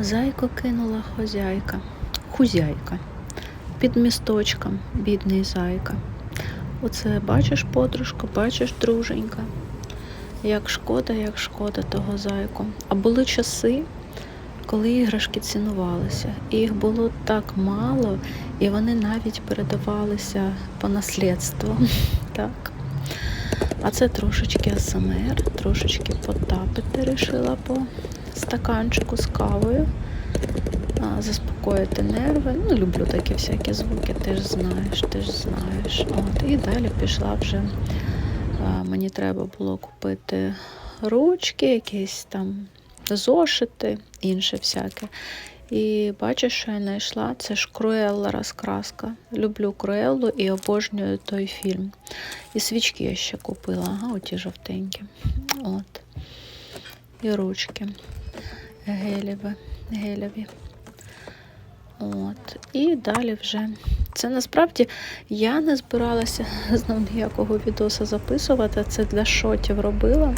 Зайко кинула хозяйка, хузяйка. Під місточком, бідний зайка. Оце бачиш, подружко, бачиш, друженька. Як шкода, як шкода того зайку. А були часи, коли іграшки цінувалися. І їх було так мало, і вони навіть передавалися по наслідству. Так. А це трошечки АСМР, трошечки потапити рішила по стаканчику з кавою. Заспокоїти нерви. Ну, люблю такі всякі звуки, ти ж знаєш, ти ж знаєш. От, і далі пішла вже. Мені треба було купити ручки, якісь там зошити, інше всяке. І бачиш, що я знайшла? Це ж Круелла розкраска. Люблю Круеллу і обожнюю той фільм. І свічки я ще купила, ага, оті жовтенькі. От. І ручки гелєві. гелєві. От. І далі вже. Це насправді я не збиралася знов ніякого відоса записувати. Це для шотів робила.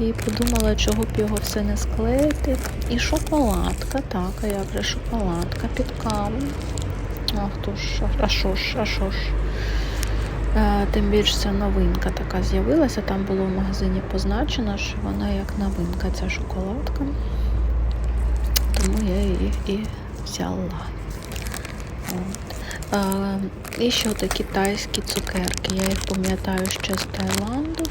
І подумала, чого б його все не склеїти. І шоколадка, так, а як же шоколадка під каву. А хто ж, а що ж, а що ж. Е, Тим більше ця новинка така з'явилася. Там було в магазині позначено, що вона як новинка, ця шоколадка. Тому я її і взяла. От. Е, І ще такі тайські цукерки. Я їх пам'ятаю ще з Таїланду.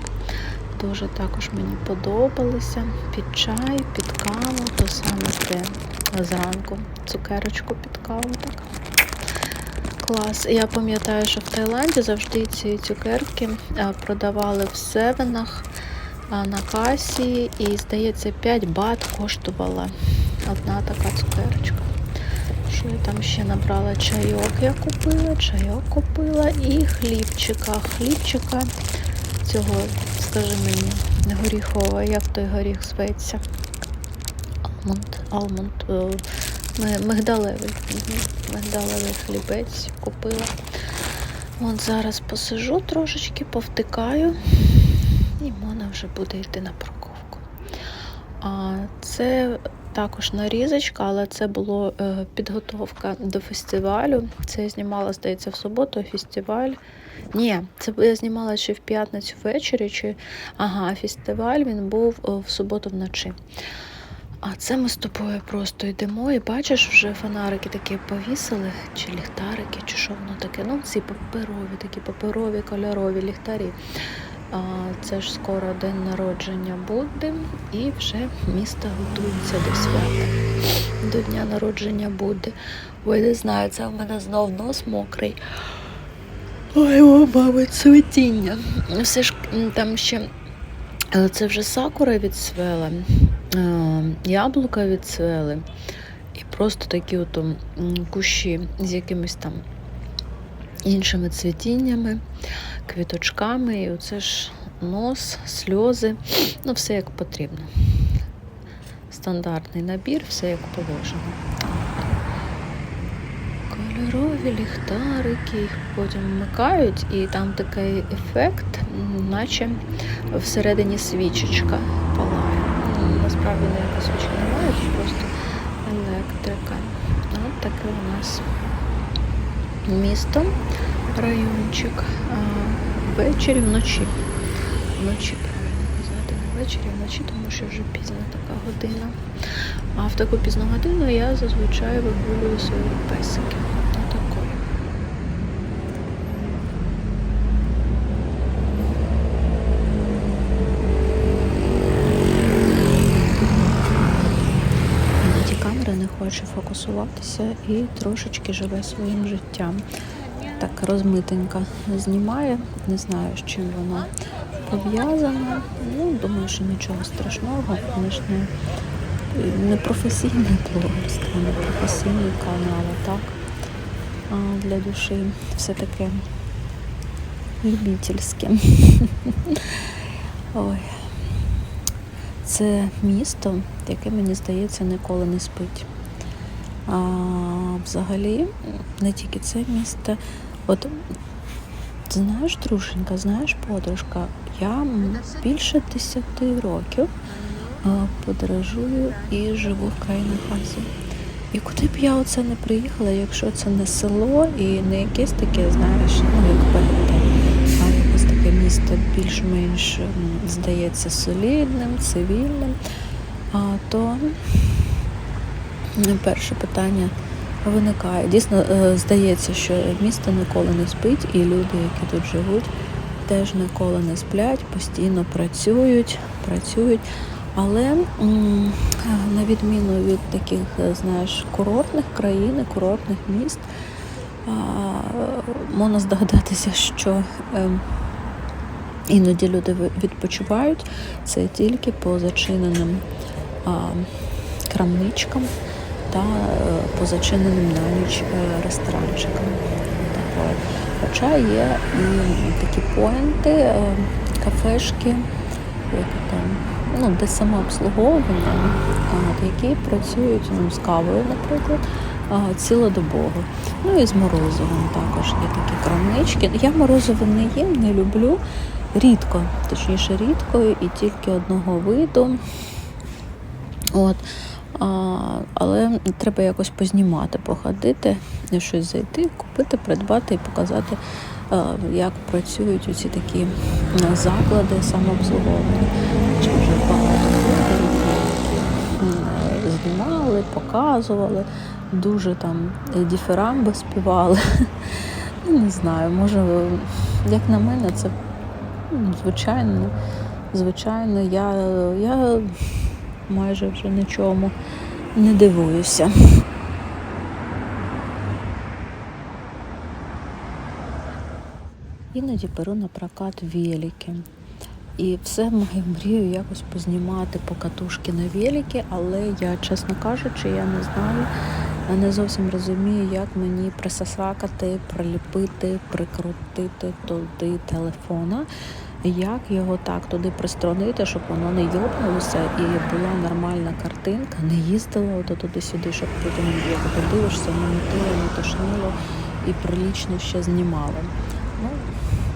Дуже також мені подобалися. Під чай, під каву, то саме те зранку. Цукерочку під каву. так. Клас. Я пам'ятаю, що в Таїланді завжди ці цукерки продавали в севенах на касі, і, здається, 5 бат коштувала одна така цукерочка. Що я там ще набрала? Чайок я купила, чайок купила і хлібчика. Хлібчика цього, скажи мені, горіхового, як той горіх зветься. Алмонд, алмонд, е, мигдалевий. Мигдалевий хлібець купила. От зараз посижу трошечки, повтикаю, і можна вже буде йти на парковку. А це також нарізочка, але це було е, підготовка до фестивалю. Це я знімала, здається, в суботу фестиваль. Ні, це я знімала ще в п'ятницю ввечері. Чи... Ага, фестиваль він був е, в суботу вночі. А це ми з тобою просто йдемо і бачиш, вже фонарики такі повісили, чи ліхтарики, чи що воно таке. Ну, ці паперові, такі паперові кольорові ліхтарі. Це ж скоро день народження Будди, і вже місто готується до свята, до дня народження Будди. Ой, не знаю, це в мене знов нос мокрий. Ой, о, мабуть, цвітіння. Все ж там ще е, це вже сакура відцвела, е, яблука відцвели, і просто такі от кущі з якимись там іншими цвітіннями, квіточками. І оце ж нос, сльози, ну все як потрібно. Стандартний набір, все як положено. Кольорові ліхтарики, їх потім вмикають, і там такий ефект, наче всередині свічечка палає. Ну, Насправді ніякої свічки немає, просто електрика. От таке у нас місто, райончик. Ввечері вночі. Вночі, правильно казати, не ввечері, вночі, тому що вже пізна така година. А в таку пізну годину я зазвичай вигулюю. Отакої. Іноді камера не хоче фокусуватися і трошечки живе своїм життям. Так розмитенько знімає. Не знаю, з чим воно пов'язано. Ну, думаю, що нічого страшного. Ми ж не, не професійне блогерство, не професійний канал, так. А для душі все таке любительське. Ой. Це місто, яке, мені здається, ніколи не спить. А взагалі, не тільки це місто. От знаєш, друженька, знаєш, подружка, я більше 10 років подорожую і живу в країнах Азії. І куди б я оце не приїхала, якщо це не село і не якесь таке, знаєш, ну як Бельгія, а якесь таке місто більш-менш здається солідним, цивільним, то перше питання виникає. Дійсно, е, здається, що місто ніколи не спить, і люди, які тут живуть, теж ніколи не сплять, постійно працюють, працюють. Але на відміну від таких, е, знаєш, курортних країн, курортних міст, можна здогадатися, що е, іноді люди відпочивають це тільки по зачиненим крамничкам та е, по зачиненим на ніч е, ресторанчикам. Хоча є і такі поінти, е, кафешки, ну, де самообслуговування, які працюють ну, з кавою, наприклад, цілодобово. Ну і з морозивом також є такі крамнички. Я морозиво не їм, не люблю. Рідко, точніше, рідко, і тільки одного виду. От. Але треба якось познімати, походити, щось зайти, купити, придбати і показати, як працюють оці такі заклади самообслуговування. Чи вже багато блогерів, знімали, показували, дуже там діферамби співали. Ну, Не знаю, може, як на мене, це звичайно, звичайно, я, я майже вже нічому не дивуюся. Іноді беру на прокат велики. І все маю мрію якось познімати покатушки на велики, але я, чесно кажучи, я не знаю, я не зовсім розумію, як мені присасакати, приліпити, прикрутити туди телефона, як його так туди пристронити, щоб воно не йопнулося і була нормальна картинка, не їздила туди-сюди, щоб потім як подивишся, не мутило, не тошнило і прилічно ще знімало. Ну,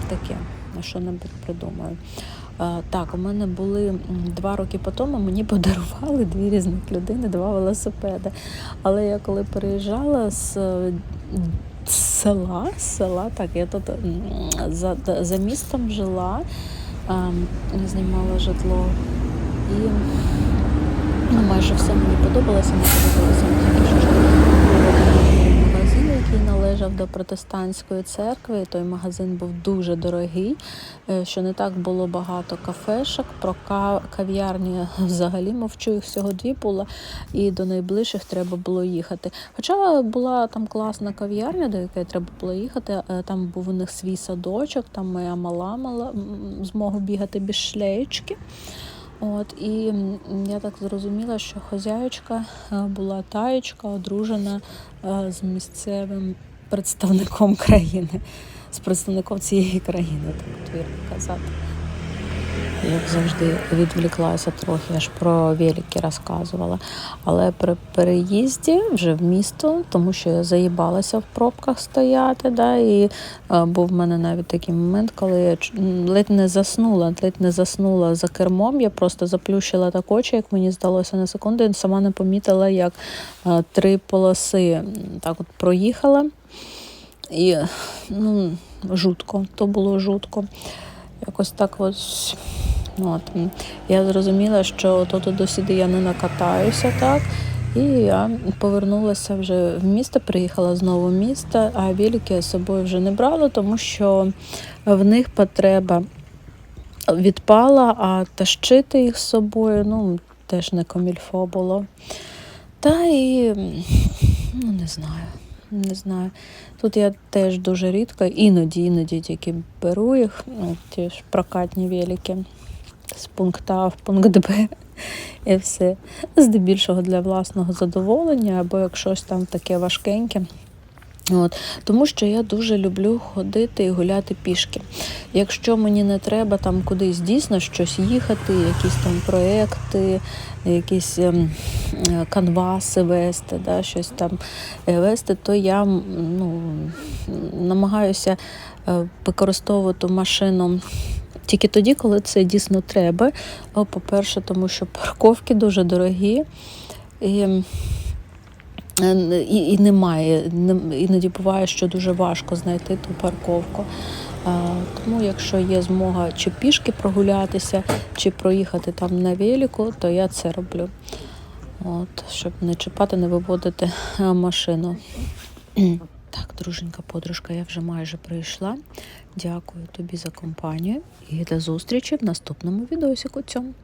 таке, на що-небудь придумаю. Так, у мене були два роки по тому, мені подарували дві різних людини, два велосипеди. Але я коли переїжджала е, з села, села, так, я тут за, за містом жила, а, знімала житло. І ну, майже все мені подобалося, мені подобалося тільки що магазин, який належав до протестантської церкви. Той магазин був дуже дорогий, е, що не так було багато кафешок. Про кав'ярні взагалі мовчу, їх всього дві було, і до найближчих треба було їхати. Хоча була там класна кав'ярня, до якої треба було їхати. е, Там був у них свій садочок, там моя мала мала змогу бігати без шлеєчки. От і я так зрозуміла, що хазяючка е, була таєчка, одружена з місцевим представником країни, з представником цієї країни, так от вірно казати. Як завжди відвліклася трохи, аж про велики розказувала. Але при переїзді вже в місто, тому що я заїбалася в пробках стояти. Да, і е, був в мене навіть такий момент, коли я ледь не заснула, ледь не заснула за кермом. Я просто заплющила так очі, як мені здалося на секунду, і сама не помітила, як е, три полоси так от проїхала. І ну, жутко, то було жутко. Якось так ось. Ну, от. Я зрозуміла, що то до сюди я не накатаюся так. І я повернулася вже в місто, приїхала знову в місто, а велики я з собою вже не брала, тому що в них потреба відпала, а тащити їх з собою ну, теж не комільфо було. Та і ну, не знаю. Не знаю. Тут я теж дуже рідко, іноді, іноді тільки беру їх, ну, ті ж прокатні велики з пункту А в пункт Б і все. Здебільшого для власного задоволення, або як щось там таке важкеньке. От, тому що я дуже люблю ходити і гуляти пішки. Якщо мені не треба там кудись дійсно щось їхати, якісь там проекти, якісь ем, е, канваси вести, да, щось там е, вести, то я ну, намагаюся е, використовувати машину Тільки тоді, коли це дійсно треба. По-перше, тому що парковки дуже дорогі. І, е, і, і немає. Іноді буває, що дуже важко знайти ту парковку. А, Тому, якщо є змога чи пішки прогулятися, чи проїхати там на велику, то я це роблю. От, щоб не чіпати, не виводити машину. Так, друженька, подружка, я вже майже прийшла. Дякую тобі за компанію і до зустрічі в наступному відосіку цьому.